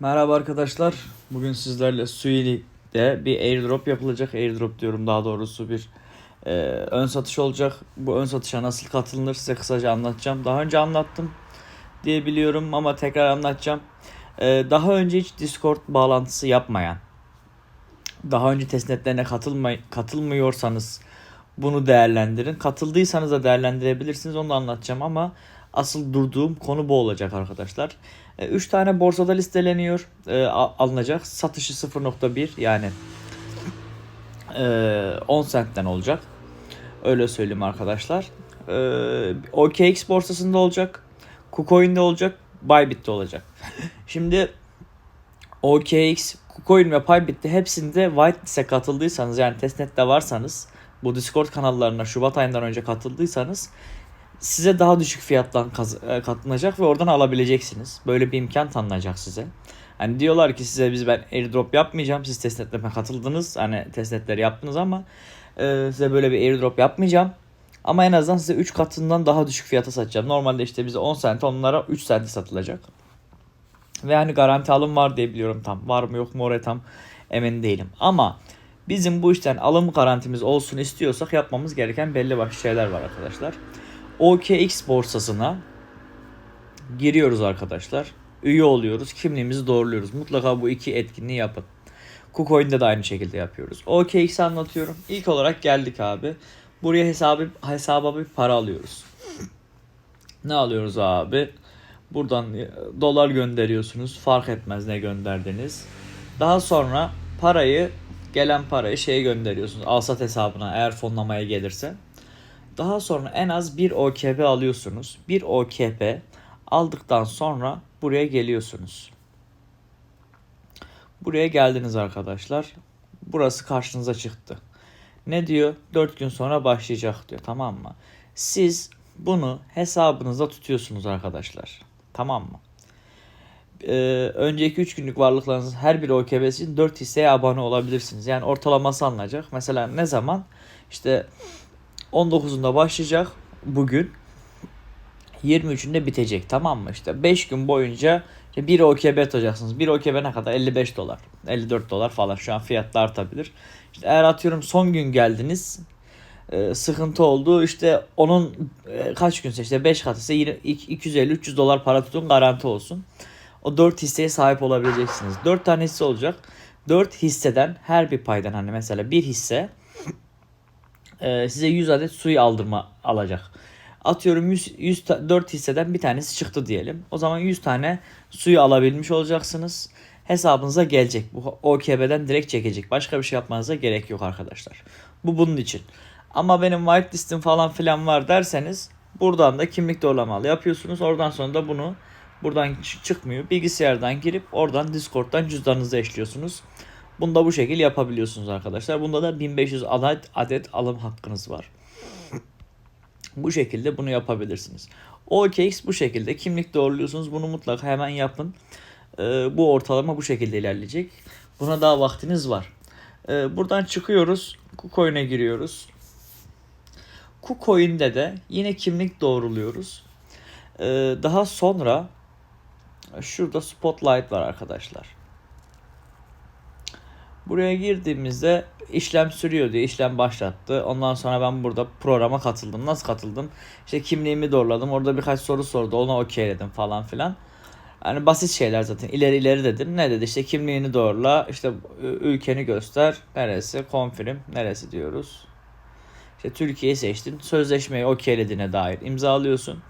Merhaba arkadaşlar. Bugün sizlerle Suili'de bir airdrop yapılacak. Airdrop diyorum daha doğrusu bir e, ön satış olacak. Bu ön satışa nasıl katılınır size kısaca anlatacağım. Daha önce anlattım diye biliyorum ama tekrar anlatacağım. E, daha önce hiç Discord bağlantısı yapmayan, daha önce testnetlerine katılmay katılmıyorsanız bunu değerlendirin. Katıldıysanız da değerlendirebilirsiniz. Onu da anlatacağım ama asıl durduğum konu bu olacak arkadaşlar. 3 tane borsada listeleniyor. E, alınacak. Satışı 0.1 yani e, 10 centten olacak. Öyle söyleyeyim arkadaşlar. E, OKX borsasında olacak. KuCoin'de olacak. Bybit'te olacak. Şimdi OKX, KuCoin ve Bybit'te hepsinde whitelist'e katıldıysanız yani testnet'te varsanız bu Discord kanallarına Şubat ayından önce katıldıysanız size daha düşük fiyattan e, katlanacak ve oradan alabileceksiniz. Böyle bir imkan tanınacak size. Hani diyorlar ki size biz ben airdrop yapmayacağım. Siz testnetleme katıldınız. Hani testnetleri yaptınız ama e, size böyle bir airdrop yapmayacağım. Ama en azından size 3 katından daha düşük fiyata satacağım. Normalde işte bize 10 cent onlara 3 cent satılacak. Ve hani garanti alım var diye biliyorum tam. Var mı yok mu oraya tam emin değilim. Ama bizim bu işten alım garantimiz olsun istiyorsak yapmamız gereken belli başlı şeyler var arkadaşlar. OKX borsasına giriyoruz arkadaşlar. Üye oluyoruz. Kimliğimizi doğruluyoruz. Mutlaka bu iki etkinliği yapın. KuCoin'de de aynı şekilde yapıyoruz. OKX'i anlatıyorum. İlk olarak geldik abi. Buraya hesabı, hesaba bir para alıyoruz. Ne alıyoruz abi? Buradan e, dolar gönderiyorsunuz. Fark etmez ne gönderdiniz. Daha sonra parayı gelen parayı şeye gönderiyorsunuz. Alsat hesabına eğer fonlamaya gelirse. Daha sonra en az bir OKP alıyorsunuz. Bir OKP aldıktan sonra buraya geliyorsunuz. Buraya geldiniz arkadaşlar. Burası karşınıza çıktı. Ne diyor? 4 gün sonra başlayacak diyor. Tamam mı? Siz bunu hesabınızda tutuyorsunuz arkadaşlar. Tamam mı? Ee, önceki 3 günlük varlıklarınızın her bir OKB'si için 4 hisseye abone olabilirsiniz. Yani ortalaması alınacak. Mesela ne zaman? İşte 19'unda başlayacak bugün. 23'ünde bitecek tamam mı? İşte 5 gün boyunca işte 1 OKB atacaksınız. 1 OKB ne kadar? 55 dolar. 54 dolar falan. Şu an fiyatlar artabilir. İşte eğer atıyorum son gün geldiniz e, sıkıntı oldu. İşte onun e, kaç günse işte 5 kat ise 250-300 dolar para tutun garanti olsun. O 4 hisseye sahip olabileceksiniz. 4 tane hisse olacak. 4 hisseden her bir paydan hani mesela bir hisse e, size 100 adet suyu aldırma alacak. Atıyorum 100, 104 hisseden bir tanesi çıktı diyelim. O zaman 100 tane suyu alabilmiş olacaksınız. Hesabınıza gelecek. Bu OKB'den direkt çekecek. Başka bir şey yapmanıza gerek yok arkadaşlar. Bu bunun için. Ama benim whitelistim falan filan var derseniz buradan da kimlik doğrulamalı yapıyorsunuz. Oradan sonra da bunu buradan çıkmıyor. Bilgisayardan girip oradan Discord'dan cüzdanınızı eşliyorsunuz. Bunu da bu şekilde yapabiliyorsunuz arkadaşlar. Bunda da 1500 adet, adet alım hakkınız var. bu şekilde bunu yapabilirsiniz. OKX bu şekilde. Kimlik doğruluyorsunuz. Bunu mutlaka hemen yapın. Ee, bu ortalama bu şekilde ilerleyecek. Buna daha vaktiniz var. Ee, buradan çıkıyoruz. KuCoin'e giriyoruz. KuCoin'de de yine kimlik doğruluyoruz. Ee, daha sonra şurada Spotlight var arkadaşlar. Buraya girdiğimizde işlem sürüyor diye işlem başlattı. Ondan sonra ben burada programa katıldım. Nasıl katıldım? İşte kimliğimi doğruladım. Orada birkaç soru sordu. Ona okeyledim falan filan. Yani basit şeyler zaten. İleri ileri dedim. Ne dedi? İşte kimliğini doğrula. İşte ülkeni göster. Neresi? Confirm. Neresi diyoruz. İşte Türkiye'yi seçtin. Sözleşmeyi okeylediğine dair imzalıyorsun.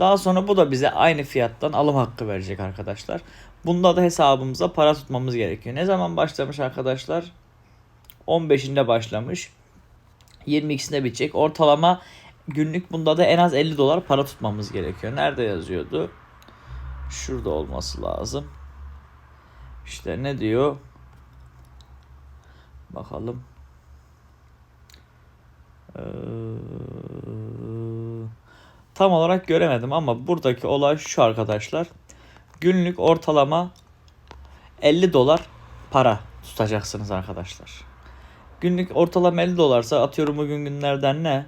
Daha sonra bu da bize aynı fiyattan alım hakkı verecek arkadaşlar. Bunda da hesabımıza para tutmamız gerekiyor. Ne zaman başlamış arkadaşlar? 15'inde başlamış. 22'sinde bitecek. Ortalama günlük bunda da en az 50 dolar para tutmamız gerekiyor. Nerede yazıyordu? Şurada olması lazım. İşte ne diyor? Bakalım. Ee, tam olarak göremedim ama buradaki olay şu arkadaşlar. Günlük ortalama 50 dolar para tutacaksınız arkadaşlar. Günlük ortalama 50 dolarsa atıyorum bugün günlerden ne?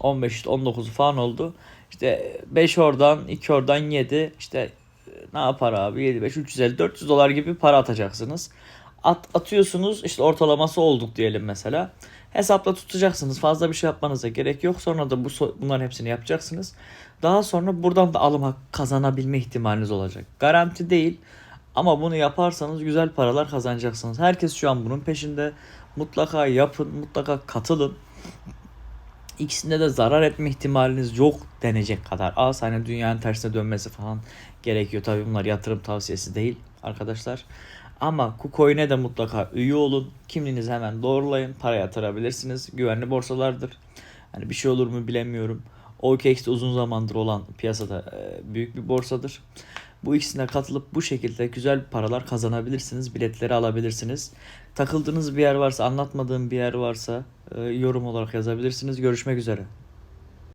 15 19 falan oldu. İşte 5 oradan 2 oradan 7 işte ne yapar abi? 75, 350, 400 dolar gibi para atacaksınız. At, atıyorsunuz işte ortalaması olduk diyelim mesela. Hesapla tutacaksınız. Fazla bir şey yapmanıza gerek yok. Sonra da bu bunların hepsini yapacaksınız. Daha sonra buradan da alım hakkı kazanabilme ihtimaliniz olacak. Garanti değil ama bunu yaparsanız güzel paralar kazanacaksınız. Herkes şu an bunun peşinde. Mutlaka yapın, mutlaka katılın. İkisinde de zarar etme ihtimaliniz yok denecek kadar az. Hani dünyanın tersine dönmesi falan gerekiyor. Tabii bunlar yatırım tavsiyesi değil arkadaşlar. Ama KuCoin'e de mutlaka üye olun. Kimliğinizi hemen doğrulayın. Para yatırabilirsiniz. Güvenli borsalardır. Hani bir şey olur mu bilemiyorum. OKX de uzun zamandır olan piyasada e, büyük bir borsadır. Bu ikisine katılıp bu şekilde güzel paralar kazanabilirsiniz. Biletleri alabilirsiniz. Takıldığınız bir yer varsa, anlatmadığım bir yer varsa e, yorum olarak yazabilirsiniz. Görüşmek üzere.